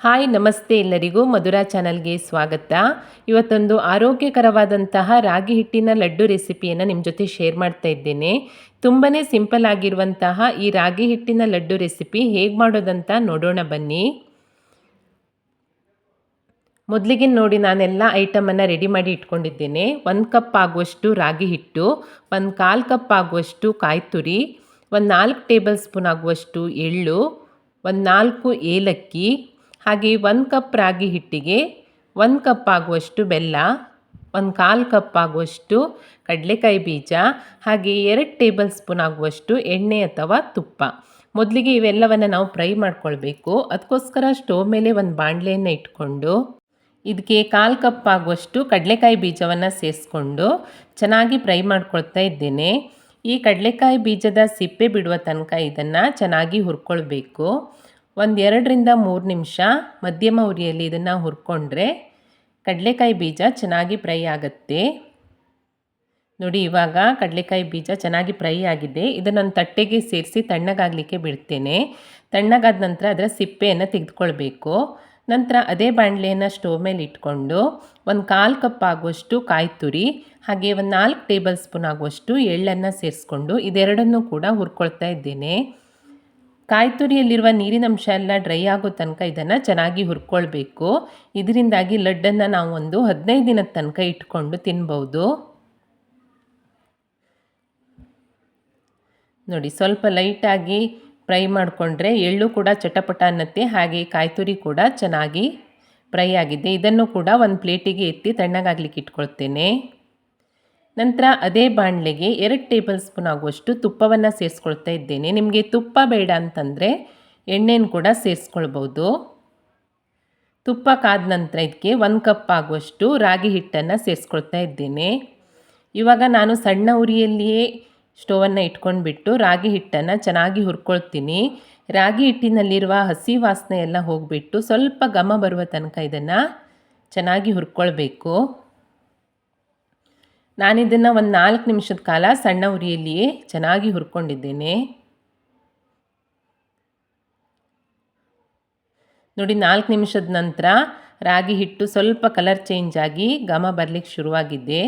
Hi, ನಮಸ್ತೆ ಎಲ್ಲರಿಗೂ ಮಧುರಾ ಚಾನಲ್ಗೆ ಸ್ವಾಗತ. ಇವತ್ತೊಂದು ಆರೋಗ್ಯಕರವಾದಂತಹ ರಾಗಿ ಹಿಟ್ಟಿನ ಲಡ್ಡು ರೆಸಿಪಿಯನ್ನು ನಿಮ್ಮ ಜೊತೆ ಶೇರ್ ಮಾಡ್ತಾ ಇದ್ದೇನೆ. ತುಂಬಾ ಸಿಂಪಲ್ ಆಗಿರುವಂತಹ ಈ ರಾಗಿ ಹಿಟ್ಟಿನ ಲಡ್ಡು ರೆಸಿಪಿ ಹೇಗೆ ಮಾಡೋದಂತ ನೋಡೋಣ ಬನ್ನಿ. ಮೊದಲಿಗೆ ನೋಡಿ ನಾನೆಲ್ಲ ಐಟಮನ್ನು ರೆಡಿ ಮಾಡಿ ಇಟ್ಕೊಂಡಿದ್ದೇನೆ. ಒಂದು ಕಪ್ ಆಗುವಷ್ಟು ರಾಗಿ ಹಿಟ್ಟು, ಒಂದು ಕಾಲು ಕಪ್ ಆಗುವಷ್ಟು ಕಾಯಿ ತುರಿ ಒಂದು ನಾಲ್ಕು ಟೇಬಲ್ ಸ್ಪೂನ್ ಆಗುವಷ್ಟು ಎಳ್ಳು, ಒಂದು ನಾಲ್ಕು ಏಲಕ್ಕಿ ಹಾಗೆ ಒಂದು ಕಪ್ ರಾಗಿ ಹಿಟ್ಟಿಗೆ ಒಂದು ಕಪ್ ಆಗುವಷ್ಟು ಬೆಲ್ಲ, ಒಂದು ಕಾಲು ಕಪ್ ಆಗುವಷ್ಟು ಕಡಲೆಕಾಯಿ ಬೀಜ, ಹಾಗೆ ಎರಡು ಟೇಬಲ್ ಸ್ಪೂನ್ ಆಗುವಷ್ಟು ಎಣ್ಣೆ ಅಥವಾ ತುಪ್ಪ. ಮೊದಲಿಗೆ ಇವೆಲ್ಲವನ್ನು ನಾವು ಫ್ರೈ ಮಾಡ್ಕೊಳ್ಬೇಕು. ಅದಕ್ಕೋಸ್ಕರ ಸ್ಟೋವ್ ಮೇಲೆ ಒಂದು ಬಾಣಲೆಯನ್ನು ಇಟ್ಕೊಂಡು ಇದಕ್ಕೆ ಕಾಲು ಕಪ್ ಆಗುವಷ್ಟು ಕಡಲೆಕಾಯಿ ಬೀಜವನ್ನು ಸೇರಿಸ್ಕೊಂಡು ಚೆನ್ನಾಗಿ ಫ್ರೈ ಮಾಡ್ಕೊಳ್ತಾ ಇದ್ದೇನೆ. ಈ ಕಡಲೆಕಾಯಿ ಬೀಜದ ಸಿಪ್ಪೆ ಬಿಡುವ ತನಕ ಇದನ್ನು ಚೆನ್ನಾಗಿ ಹುರ್ಕೊಳ್ಬೇಕು. ಒಂದು ಎರಡರಿಂದ ಮೂರು ನಿಮಿಷ ಮಧ್ಯಮ ಉರಿಯಲ್ಲಿ ಇದನ್ನು ಹುರ್ಕೊಂಡ್ರೆ ಕಡಲೆಕಾಯಿ ಬೀಜ ಚೆನ್ನಾಗಿ ಫ್ರೈ ಆಗುತ್ತೆ. ನೋಡಿ, ಇವಾಗ ಕಡಲೆಕಾಯಿ ಬೀಜ ಚೆನ್ನಾಗಿ ಫ್ರೈ ಆಗಿದೆ. ಇದನ್ನೊಂದು ತಟ್ಟೆಗೆ ಸೇರಿಸಿ ತಣ್ಣಗಾಗಲಿಕ್ಕೆ ಬಿಡ್ತೇನೆ. ತಣ್ಣಗಾದ ನಂತರ ಅದರ ಸಿಪ್ಪೆಯನ್ನು ತೆಗೆದುಕೊಳ್ಬೇಕು. ನಂತರ ಅದೇ ಬಾಣಲೆಯನ್ನು ಸ್ಟೋವ್ ಮೇಲೆ ಇಟ್ಕೊಂಡು ಒಂದು ಕಾಲು ಕಪ್ ಆಗುವಷ್ಟು ಕಾಯಿ ತುರಿ, ಹಾಗೆ ಒಂದು ನಾಲ್ಕು ಟೇಬಲ್ ಸ್ಪೂನ್ ಆಗುವಷ್ಟು ಎಳ್ಳನ್ನು ಸೇರಿಸ್ಕೊಂಡು ಇದೆರಡನ್ನೂ ಕೂಡ ಹುರ್ಕೊಳ್ತಾ ಇದ್ದೇನೆ. ಕಾಯಿ ತುರಿಯಲ್ಲಿರುವ ನೀರಿನಂಶ ಎಲ್ಲ ಡ್ರೈ ಆಗೋ ತನಕ ಇದನ್ನು ಚೆನ್ನಾಗಿ ಹುರ್ಕೊಳ್ಬೇಕು. ಇದರಿಂದಾಗಿ ಲಡ್ಡನ್ನು ನಾವು ಒಂದು ಹದಿನೈದು ದಿನದ ತನಕ ಇಟ್ಕೊಂಡು ತಿನ್ಬೋದು. ನೋಡಿ, ಸ್ವಲ್ಪ ಲೈಟಾಗಿ ಫ್ರೈ ಮಾಡಿಕೊಂಡ್ರೆ ಎಳ್ಳು ಕೂಡ ಚಟಪಟ ಅನ್ನತ್ತೆ, ಹಾಗೆ ಕಾಯ್ತುರಿ ಕೂಡ ಚೆನ್ನಾಗಿ ಫ್ರೈ ಆಗಿದೆ. ಇದನ್ನು ಕೂಡ ಒಂದು ಪ್ಲೇಟಿಗೆ ಎತ್ತಿ ತಣ್ಣಗಾಗ್ಲಿಕ್ಕೆ ಇಟ್ಕೊಳ್ತೇನೆ. ನಂತರ ಅದೇ ಬಾಣಲೆಗೆ ಎರಡು ಟೇಬಲ್ ಸ್ಪೂನ್ ಆಗುವಷ್ಟು ತುಪ್ಪವನ್ನು ಸೇರಿಸ್ಕೊಳ್ತಾ ಇದ್ದೇನೆ. ನಿಮಗೆ ತುಪ್ಪ ಬೇಡ ಅಂತಂದರೆ ಎಣ್ಣೆನ ಕೂಡ ಸೇರಿಸ್ಕೊಳ್ಬೋದು. ತುಪ್ಪ ಕಾದ ನಂತರ ಇದಕ್ಕೆ ಒಂದು ಕಪ್ ಆಗುವಷ್ಟು ರಾಗಿ ಹಿಟ್ಟನ್ನು ಸೇರಿಸ್ಕೊಳ್ತಾ ಇದ್ದೇನೆ. ಇವಾಗ ನಾನು ಸಣ್ಣ ಉರಿಯಲ್ಲಿಯೇ ಸ್ಟೋವನ್ನು ಇಟ್ಕೊಂಡ್ಬಿಟ್ಟು ರಾಗಿ ಹಿಟ್ಟನ್ನು ಚೆನ್ನಾಗಿ ಹುರ್ಕೊಳ್ತೀನಿ. ರಾಗಿ ಹಿಟ್ಟಿನಲ್ಲಿರುವ ಹಸಿ ವಾಸನೆ ಎಲ್ಲ ಹೋಗಿಬಿಟ್ಟು ಸ್ವಲ್ಪ ಘಮ ಬರುವ ತನಕ ಇದನ್ನು ಚೆನ್ನಾಗಿ ಹುರ್ಕೊಳ್ಬೇಕು. ನಾನಿದನ್ನು ಒಂದು ನಾಲ್ಕು ನಿಮಿಷದ ಕಾಲ ಸಣ್ಣ ಉರಿಯಲ್ಲಿಯೇ ಚೆನ್ನಾಗಿ ಹುರ್ಕೊಂಡಿದ್ದೇನೆ. ನೋಡಿ, ನಾಲ್ಕು ನಿಮಿಷದ ನಂತರ ರಾಗಿ ಹಿಟ್ಟು ಸ್ವಲ್ಪ ಕಲರ್ ಚೇಂಜ್ ಆಗಿ ಘಮ ಬರಲಿಕ್ಕೆ ಶುರುವಾಗಿದ್ದೆ.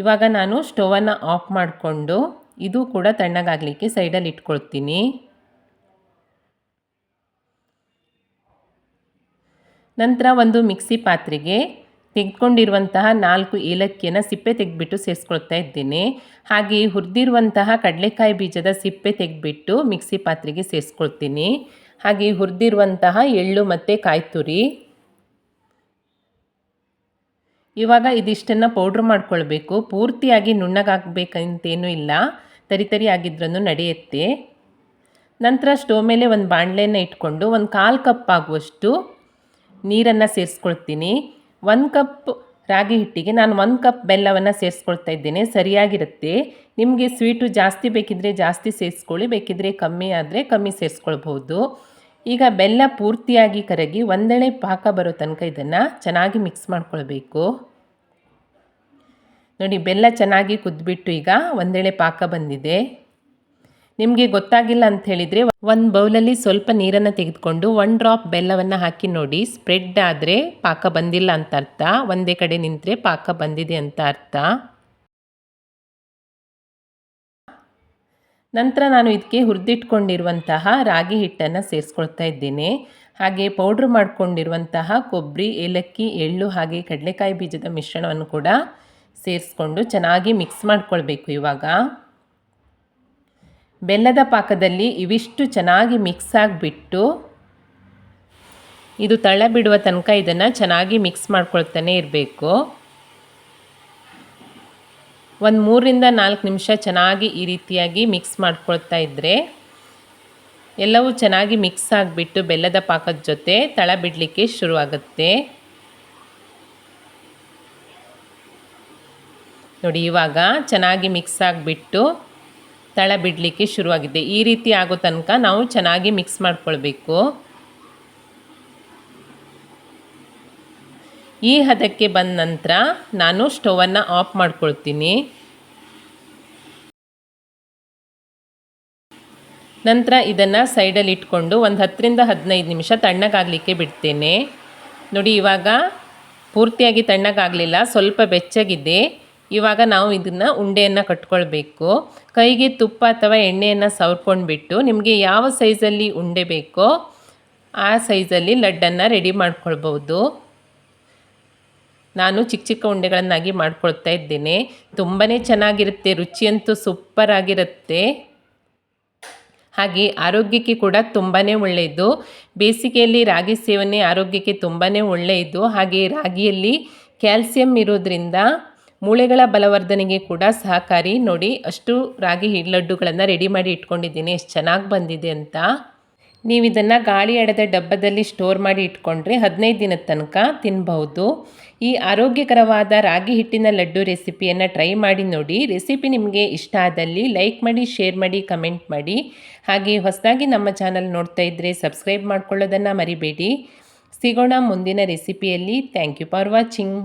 ಇವಾಗ ನಾನು ಸ್ಟೋವನ್ನು ಆಫ್ ಮಾಡಿಕೊಂಡು ಇದು ಕೂಡ ತಣ್ಣಗಾಗಲಿಕ್ಕೆ ಸೈಡಲ್ಲಿ ಇಟ್ಕೊಳ್ತೀನಿ. ನಂತರ ಒಂದು ಮಿಕ್ಸಿ ಪಾತ್ರೆಗೆ ತೆಗೆದುಕೊಂಡಿರುವಂತಹ ನಾಲ್ಕು ಏಲಕ್ಕಿಯನ್ನು ಸಿಪ್ಪೆ ತೆಗೆದುಬಿಟ್ಟು ಸೇರಿಸ್ಕೊಳ್ತಾ ಇದ್ದೀನಿ. ಹಾಗೆ ಹುರಿದಿರುವಂತಹ ಕಡಲೆಕಾಯಿ ಬೀಜದ ಸಿಪ್ಪೆ ತೆಗೆದುಬಿಟ್ಟು ಮಿಕ್ಸಿ ಪಾತ್ರೆಗೆ ಸೇರಿಸ್ಕೊಳ್ತೀನಿ. ಹಾಗೆ ಹುರಿದಿರುವಂತಹ ಎಳ್ಳು ಮತ್ತು ಕಾಯಿ ತುರಿ ಇವಾಗ ಇದಿಷ್ಟನ್ನು ಪೌಡ್ರ್ ಮಾಡ್ಕೊಳ್ಬೇಕು. ಪೂರ್ತಿಯಾಗಿ ನುಣ್ಣಗಾಗಬೇಕಂತೇನೂ ಇಲ್ಲ. ತರಿ ತರಿ ಆಗಿದ್ರೂ ನಡೆಯುತ್ತೆ. ನಂತರ ಸ್ಟೋವ್ ಮೇಲೆ ಒಂದು ಬಾಣಲೆಯನ್ನು ಇಟ್ಕೊಂಡು ಒಂದು ಕಾಲು ಕಪ್ ಆಗುವಷ್ಟು ನೀರನ್ನು ಸೇರಿಸ್ಕೊಳ್ತೀನಿ. ಒಂದು ಕಪ್ ರಾಗಿ ಹಿಟ್ಟಿಗೆ ನಾನು ಒಂದು ಕಪ್ ಬೆಲ್ಲವನ್ನು ಸೇರಿಸ್ಕೊಳ್ತಾ ಇದ್ದೇನೆ, ಸರಿಯಾಗಿರುತ್ತೆ. ನಿಮಗೆ ಸ್ವೀಟು ಜಾಸ್ತಿ ಬೇಕಿದ್ದರೆ ಜಾಸ್ತಿ ಸೇರಿಸ್ಕೊಳ್ಳಿ ಬೇಕಿದ್ದರೆ ಕಮ್ಮಿ ಆದರೆ ಕಮ್ಮಿ ಸೇರಿಸ್ಕೊಳ್ಬೋದು ಈಗ ಬೆಲ್ಲ ಪೂರ್ತಿಯಾಗಿ ಕರಗಿ ಒಂದೆಳೆ ಪಾಕ ಬರೋ ತನಕ ಇದನ್ನು ಚೆನ್ನಾಗಿ ಮಿಕ್ಸ್ ಮಾಡ್ಕೊಳ್ಬೇಕು. ನೋಡಿ, ಬೆಲ್ಲ ಚೆನ್ನಾಗಿ ಕುದ್ಬಿಟ್ಟು ಈಗ ಒಂದೆಳೆ ಪಾಕ ಬಂದಿದೆ. ನಿಮಗೆ ಗೊತ್ತಾಗಿಲ್ಲ ಅಂತ ಹೇಳಿದರೆ ಒಂದು ಬೌಲಲ್ಲಿ ಸ್ವಲ್ಪ ನೀರನ್ನು ತೆಗೆದುಕೊಂಡು ಒನ್ ಡ್ರಾಪ್ ಬೆಲ್ಲವನ್ನು ಹಾಕಿ ನೋಡಿ. ಸ್ಪ್ರೆಡ್ ಆದರೆ ಪಾಕ ಬಂದಿಲ್ಲ ಅಂತ ಅರ್ಥ. ಒಂದೇ ಕಡೆ ನಿಂತರೆ ಪಾಕ ಬಂದಿದೆ ಅಂತ ಅರ್ಥ. ನಂತರ ನಾನು ಇದಕ್ಕೆ ಹುರಿದಿಟ್ಕೊಂಡಿರುವಂತಹ ರಾಗಿ ಹಿಟ್ಟನ್ನು ಸೇರಿಸ್ಕೊಳ್ತಾ ಇದ್ದೇನೆ. ಹಾಗೆ ಪೌಡ್ರ್ ಮಾಡಿಕೊಂಡಿರುವಂತಹ ಕೊಬ್ಬರಿ ಏಲಕ್ಕಿ, ಎಳ್ಳು ಹಾಗೆ ಕಡಲೆಕಾಯಿ ಬೀಜದ ಮಿಶ್ರಣವನ್ನು ಕೂಡ ಸೇರಿಸ್ಕೊಂಡು ಚೆನ್ನಾಗಿ ಮಿಕ್ಸ್ ಮಾಡ್ಕೊಳ್ಬೇಕು ಇವಾಗ. ಬೆಲ್ಲದ ಪಾಕದಲ್ಲಿ ಇವಿಷ್ಟು ಚೆನ್ನಾಗಿ ಮಿಕ್ಸ್ ಆಗಿಬಿಟ್ಟು ಇದು ತಳ ಬಿಡುವ ತನಕ ಇದನ್ನು ಚೆನ್ನಾಗಿ ಮಿಕ್ಸ್ ಮಾಡ್ಕೊಳ್ತಾನೆ ಇರಬೇಕು. ಒಂದು ಮೂರರಿಂದ ನಾಲ್ಕು ನಿಮಿಷ ಚೆನ್ನಾಗಿ ಈ ರೀತಿಯಾಗಿ ಮಿಕ್ಸ್ ಮಾಡ್ಕೊಳ್ತಾ ಇದ್ದರೆ ಎಲ್ಲವೂ ಚೆನ್ನಾಗಿ ಮಿಕ್ಸ್ ಆಗಿಬಿಟ್ಟು ಬೆಲ್ಲದ ಪಾಕದ ಜೊತೆ ತಳ ಬಿಡಲಿಕ್ಕೆ ಶುರುವಾಗುತ್ತೆ. ನೋಡಿ ಇವಾಗ ಚೆನ್ನಾಗಿ ಮಿಕ್ಸ್ ಆಗಿಬಿಟ್ಟು ತಳ ಬಿಡಲಿಕ್ಕೆ ಶುರುವಾಗಿದೆ ಈ ರೀತಿ ಆಗೋ ತನಕ ನಾವು ಚೆನ್ನಾಗಿ ಮಿಕ್ಸ್ ಮಾಡ್ಕೊಳ್ಬೇಕು. ಈ ಹದಕ್ಕೆ ಬಂದ ನಂತರ ನಾನು ಸ್ಟವನ್ನು ಆಫ್ ಮಾಡ್ಕೊಳ್ತೀನಿ. ನಂತರ ಇದನ್ನು ಸೈಡಲ್ಲಿ ಇಟ್ಕೊಂಡು ಒಂದು ಹತ್ತರಿಂದ ಹದಿನೈದು ನಿಮಿಷ ತಣ್ಣಗಾಗಲಿಕ್ಕೆ ಬಿಡ್ತೇನೆ. ನೋಡಿ ಇವಾಗ ಪೂರ್ತಿಯಾಗಿ ತಣ್ಣಗಾಗಲಿಲ್ಲ, ಸ್ವಲ್ಪ ಬೆಚ್ಚಗಿದೆ. ಇವಾಗ ನಾವು ಇದನ್ನು ಉಂಡೆಯನ್ನು ಕಟ್ಕೊಳ್ಬೇಕು. ಕೈಗೆ ತುಪ್ಪ ಅಥವಾ ಎಣ್ಣೆಯನ್ನು ಸವರ್ಕೊಂಡ್ಬಿಟ್ಟು ನಿಮಗೆ ಯಾವ ಸೈಜಲ್ಲಿ ಉಂಡೆ ಬೇಕೋ ಆ ಸೈಜಲ್ಲಿ ಲಡ್ಡನ್ನು ರೆಡಿ ಮಾಡ್ಕೊಳ್ಬೋದು ನಾನು ಚಿಕ್ಕ ಚಿಕ್ಕ ಉಂಡೆಗಳನ್ನಾಗಿ ಮಾಡ್ಕೊಳ್ತಾ ಇದ್ದೇನೆ. ತುಂಬಾ ಚೆನ್ನಾಗಿರುತ್ತೆ, ರುಚಿಯಂತೂ ಸೂಪರ್ ಆಗಿರುತ್ತೆ. ಹಾಗೆ ಆರೋಗ್ಯಕ್ಕೆ ಕೂಡ ತುಂಬಾ ಒಳ್ಳೆಯದು ಬೇಸಿಗೆಯಲ್ಲಿ ರಾಗಿ ಸೇವನೆ ಆರೋಗ್ಯಕ್ಕೆ ತುಂಬಾ ಒಳ್ಳೆಯದು ಹಾಗೆ ರಾಗಿಯಲ್ಲಿ ಕ್ಯಾಲ್ಸಿಯಂ ಇರೋದ್ರಿಂದ ಮೂಳೆಗಳ ಬಲವರ್ಧನೆಗೆ ಕೂಡ ಸಹಕಾರಿ. ನೋಡಿ, ಅಷ್ಟು ರಾಗಿ ಲಡ್ಡುಗಳನ್ನು ರೆಡಿ ಮಾಡಿ ಇಟ್ಕೊಂಡಿದ್ದೀನಿ. ಎಷ್ಟು ಚೆನ್ನಾಗಿ ಬಂದಿದೆ ಅಂತ. ನೀವು ಇದನ್ನು ಗಾಳಿ ಅಡದ ಡಬ್ಬದಲ್ಲಿ ಸ್ಟೋರ್ ಮಾಡಿ ಇಟ್ಕೊಂಡ್ರೆ ಹದಿನೈದು ದಿನದ ತನಕ ತಿನ್ನಬಹುದು ಈ ಆರೋಗ್ಯಕರವಾದ ರಾಗಿ ಹಿಟ್ಟಿನ ಲಡ್ಡು ರೆಸಿಪಿಯನ್ನು ಟ್ರೈ ಮಾಡಿ ನೋಡಿ. ರೆಸಿಪಿ ನಿಮಗೆ ಇಷ್ಟ ಆದಲ್ಲಿ ಲೈಕ್ ಮಾಡಿ ಶೇರ್ ಮಾಡಿ ಕಮೆಂಟ್ ಮಾಡಿ. ಹಾಗೆ ಹೊಸದಾಗಿ ನಮ್ಮ ಚಾನಲ್ ನೋಡ್ತಾ ಇದ್ದರೆ ಸಬ್ಸ್ಕ್ರೈಬ್ ಮಾಡ್ಕೊಳ್ಳೋದನ್ನು ಮರಿಬೇಡಿ. ಸಿಗೋಣ ಮುಂದಿನ ರೆಸಿಪಿಯಲ್ಲಿ ಥ್ಯಾಂಕ್ ಯು ಫಾರ್ ವಾಚಿಂಗ್